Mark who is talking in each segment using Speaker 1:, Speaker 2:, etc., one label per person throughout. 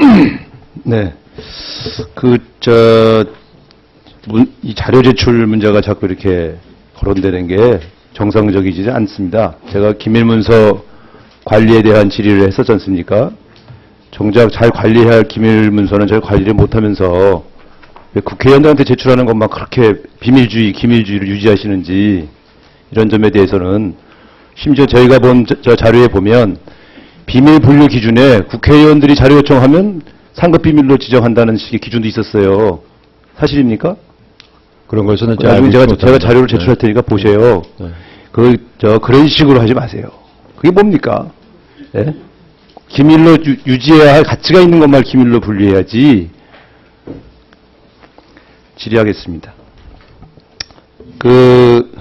Speaker 1: 네. 그, 저, 문- 이 자료 제출 문제가 자꾸 이렇게 거론되는 게 정상적이지 않습니다. 제가 기밀문서 관리에 대한 질의를 했었지 않습니까? 정작 잘 관리해야 할 기밀문서는 잘 관리를 못하면서 왜 국회의원들한테 제출하는 것만 그렇게 비밀주의, 기밀주의를 유지하시는지 이런 점에 대해서는 심지어 저희가 본 저- 저 자료에 보면 비밀 분류 기준에 국회의원들이 자료 요청하면 상급 비밀로 지정한다는 식의 기준도 있었어요. 사실입니까?
Speaker 2: 그런 것은 이제
Speaker 1: 나중에 제가, 제가. 자료를 제출할
Speaker 2: 네.
Speaker 1: 테니까 보세요.
Speaker 2: 네.
Speaker 1: 그, 저, 그런 식으로 하지 마세요. 그게 뭡니까? 예? 기밀로 유, 지해야할 가치가 있는 것만 기밀로 분류해야지. 질의하겠습니다. 그,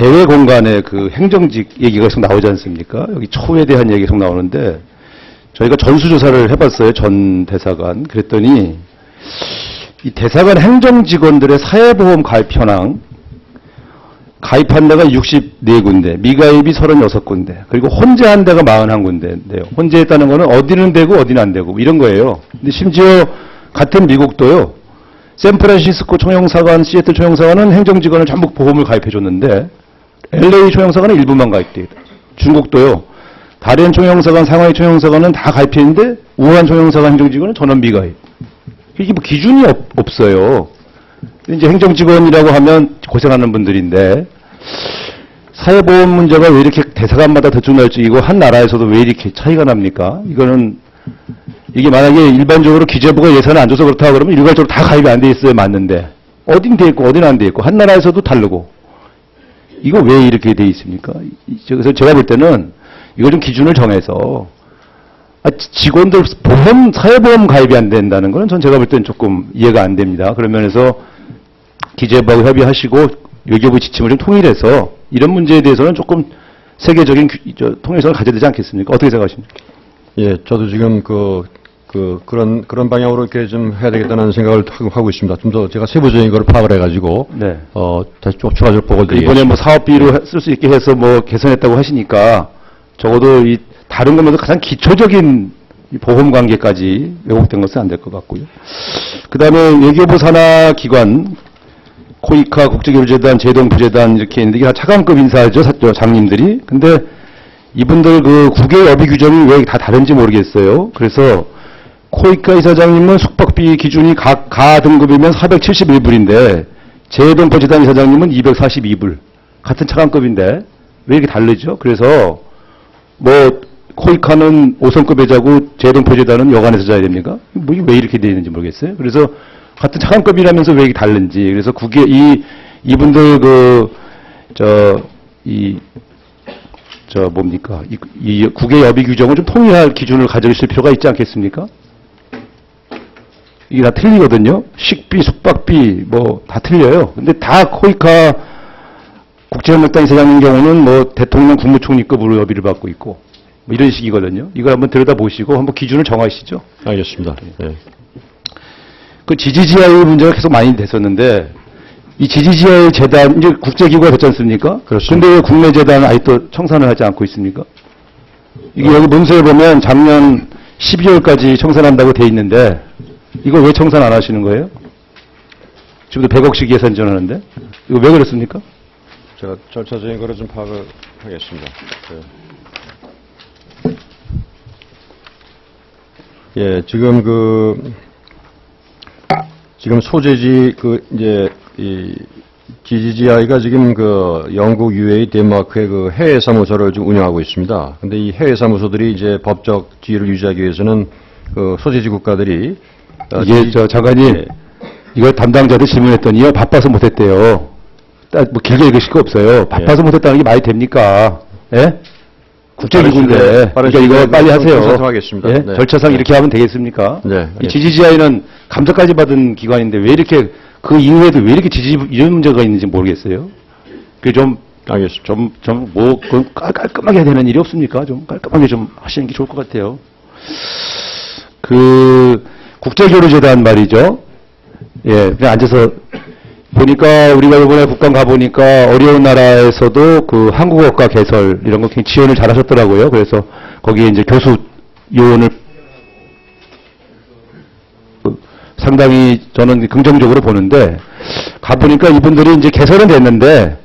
Speaker 1: 재외 공간에 그 행정직 얘기가 계속 나오지 않습니까? 여기 초에 대한 얘기가 계속 나오는데, 저희가 전수조사를 해봤어요. 전 대사관. 그랬더니, 이 대사관 행정직원들의 사회보험 가입 현황, 가입한 데가 64군데, 미가입이 36군데, 그리고 혼재한 데가 41군데인데요. 혼재했다는 거는 어디는 되고 어디는 안 되고, 이런 거예요. 근데 심지어 같은 미국도요, 샌프란시스코 총영사관, 시애틀 총영사관은 행정직원을 전부 보험을 가입해 줬는데, LA 총영사관은 일부만 가입돼 있다. 중국도요, 다른 총영사관, 상하이 총영사관은 다 가입했는데, 우한 총영사관 행정직원은 전원 미가입. 이게 뭐 기준이 없, 없어요. 이제 행정직원이라고 하면 고생하는 분들인데 사회보험 문제가 왜 이렇게 대사관마다 들쭉날쭉이고 한 나라에서도 왜 이렇게 차이가 납니까? 이거는 이게 만약에 일반적으로 기재부가 예산을 안 줘서 그렇다 그러면 일괄적으로 다 가입이 안 돼 있어야 맞는데 어딘 돼 있고 어딘 안 돼 있고 한 나라에서도 다르고 이거 왜 이렇게 돼 있습니까? 이- 그래서 제가 볼 때는 이거 좀 기준을 정해서 아, 지- 직원들 보험 사회보험 가입이 안 된다는 거는 전 제가 볼 때는 조금 이해가 안 됩니다. 그런 면에서 기재부하고 협의하시고 외교부 지침을 좀 통일해서 이런 문제에 대해서는 조금 세계적인 통일성을 가져야 되지 않겠습니까? 어떻게 생각하십니까?
Speaker 2: 예, 저도 지금 그, 그, 그런, 그런 방향으로 이렇게 좀 해야 되겠다는 생각을 하고, 있습니다. 좀 더 제가 세부적인 걸 파악을 해가지고,
Speaker 1: 네.
Speaker 2: 어, 다시 좀 추가적으로 보고를
Speaker 1: 이번에
Speaker 2: 드리겠습니다.
Speaker 1: 뭐 사업비로 쓸 수 있게 해서 뭐 개선했다고 하시니까 적어도 이 다른 것보다 가장 기초적인 이 보험 관계까지 왜곡된 것은 안 될 것 같고요. 그 다음에 외교부 산하 기관, 코이카 국제교류재단, 제동부재단 이렇게 있는데 이게 다 차관급 인사죠, 장님들이. 근데 이분들 그 국외 여비 규정이 왜 다 다른지 모르겠어요. 그래서 코이카 이사장님은 숙박비 기준이 각가 등급이면 471불인데 제동부재단 이사장님은 242불. 같은 차관급인데 왜 이렇게 다르죠? 그래서 뭐 코이카는 5성급 여자고 제동포재단은 여관에서 자야 됩니까? 뭐 이게 왜 이렇게 되어 있는지 모르겠어요. 그래서 같은 차관급이라면서 왜 이게 다른지. 그래서 국외 이 이분들 그 저 이 저 뭡니까? 이, 이 국외 여비 규정을 좀 통일할 기준을 가져주실 필요가 있지 않겠습니까? 이게 다 틀리거든요. 식비, 숙박비 뭐 다 틀려요. 근데 다 코이카 국제협력단 이사장님 경우는 뭐 대통령 국무총리급으로 여비를 받고 있고 뭐 이런 식이거든요. 이걸 한번 들여다보시고 한번 기준을 정하시죠.
Speaker 2: 알겠습니다. 예.
Speaker 1: 그 지지지하의 문제가 계속 많이 됐었는데 이 지지지하의 재단 이제 국제기구가 됐지 않습니까?
Speaker 2: 그렇습니다.
Speaker 1: 근데 왜 국내 재단은 아직 도 청산을 하지 않고 있습니까? 이게 여기 문서에 보면 작년 12월까지 청산한다고 돼 있는데 이걸 왜 청산 안 하시는 거예요? 지금도 100억씩 예산 지원하는데 이거 왜 그렇습니까?
Speaker 2: 제가 절차적인 거를 좀 파악을 하겠습니다. 예. 예, 지금 그, 지금 소재지, 그, 이제, 이, GGGI가 지금 그 영국, UAE, 덴마크의 그 해외 사무소를 좀 운영하고 있습니다. 근데 이 해외 사무소들이 이제 법적 지위를 유지하기 위해서는 그 소재지 국가들이 어,
Speaker 1: 이게
Speaker 2: GG
Speaker 1: 저 장관님
Speaker 2: 예.
Speaker 1: 이거 담당자들 질문했더니요 바빠서 못했대요. 딱뭐 길게 읽으실 거 없어요. 바빠서 못했다는 게 말이 됩니까? 예? 국제기구인데 그러니까 이거 빨리 하세요. 예?
Speaker 2: 네.
Speaker 1: 절차상
Speaker 2: 네.
Speaker 1: 이렇게 하면 되겠습니까?
Speaker 2: 네,
Speaker 1: 이. GGGI는 감사까지 받은 기관인데 왜 이렇게 그 이후에도 왜 이렇게 지지 이런 문제가 있는지 모르겠어요. 그좀
Speaker 2: 알겠습니다.
Speaker 1: 좀, 좀, 뭐, 그 깔- 깔끔하게 해야 되는 일이 없습니까? 좀 깔끔하게 좀 하시는 게 좋을 것 같아요. 그, 국제교류재단 말이죠. 예, 그냥 앉아서 보니까 우리가 이번에 북한 가보니까 어려운 나라에서도 그 한국어과 개설 이런 거 굉장히 지원을 잘 하셨더라고요. 그래서 거기에 이제 교수 요원을 상당히 저는 긍정적으로 보는데 가보니까 이분들이 이제 개설은 됐는데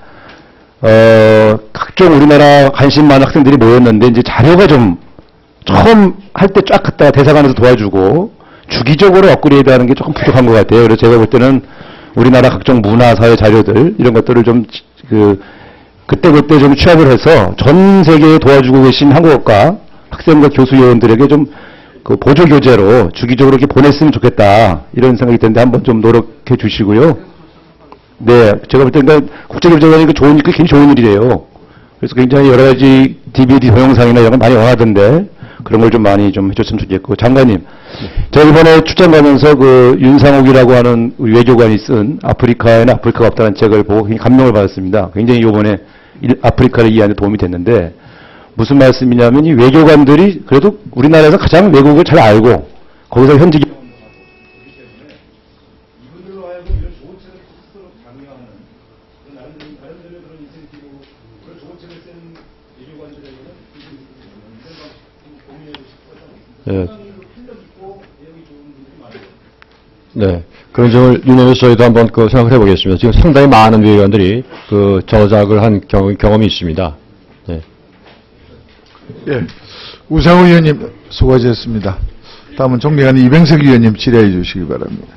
Speaker 1: 어 각종 우리나라 관심 많은 학생들이 모였는데 이제 자료가 좀 처음 할 때 쫙 갔다가 대사관에서 도와주고 주기적으로 업그레이드하는 게 조금 부족한 것 같아요. 그래서 제가 볼 때는 우리나라 각종 문화 사회 자료들 이런 것들을 좀 그 그때 그때 좀 취합을 해서 전 세계에 도와주고 계신 한국어과 학생과 교수 요원들에게 좀 그 보조 교재로 주기적으로 이렇게 보냈으면 좋겠다 이런 생각이 드는데 한번 좀 노력해 주시고요. 네, 제가 볼 때는 국제교제관이 그 좋은 그 굉장히 좋은 일이래요. 그래서 굉장히 여러 가지 DVD 동영상이나 이런 걸 많이 원하던데 그런 걸 좀 많이 좀 해줬으면 좋겠고 장관님, 제가 이번에 출장 가면서 그 윤상옥이라고 하는 외교관이 쓴 아프리카에는 아프리카가 없다는 책을 보고 굉장히 감명을 받았습니다. 굉장히 이번에 일- 아프리카를 이해하는 데 도움이 됐는데 무슨 말씀이냐면 이 외교관들이 그래도 우리나라에서 가장 외국을 잘 알고 거기서 현지 이분들로 하여금 이런 좋은 책을 스스로 강요하는 그런 나름 나름대로 그런 인센티브로 그런 좋은 책을 쓴 외교관들에게는 고민해보고 싶어서
Speaker 2: 예. 네. 그런 점을 유념해서 저희도 한번 그 생각을 해보겠습니다. 지금 상당히 많은 외교관들이 그 저작을 한 경험, 경험이 있습니다. 네.
Speaker 3: 예. 우상호 의원님 수고하셨습니다. 다음은 총리관 이병석 의원님 질의해 주시기 바랍니다.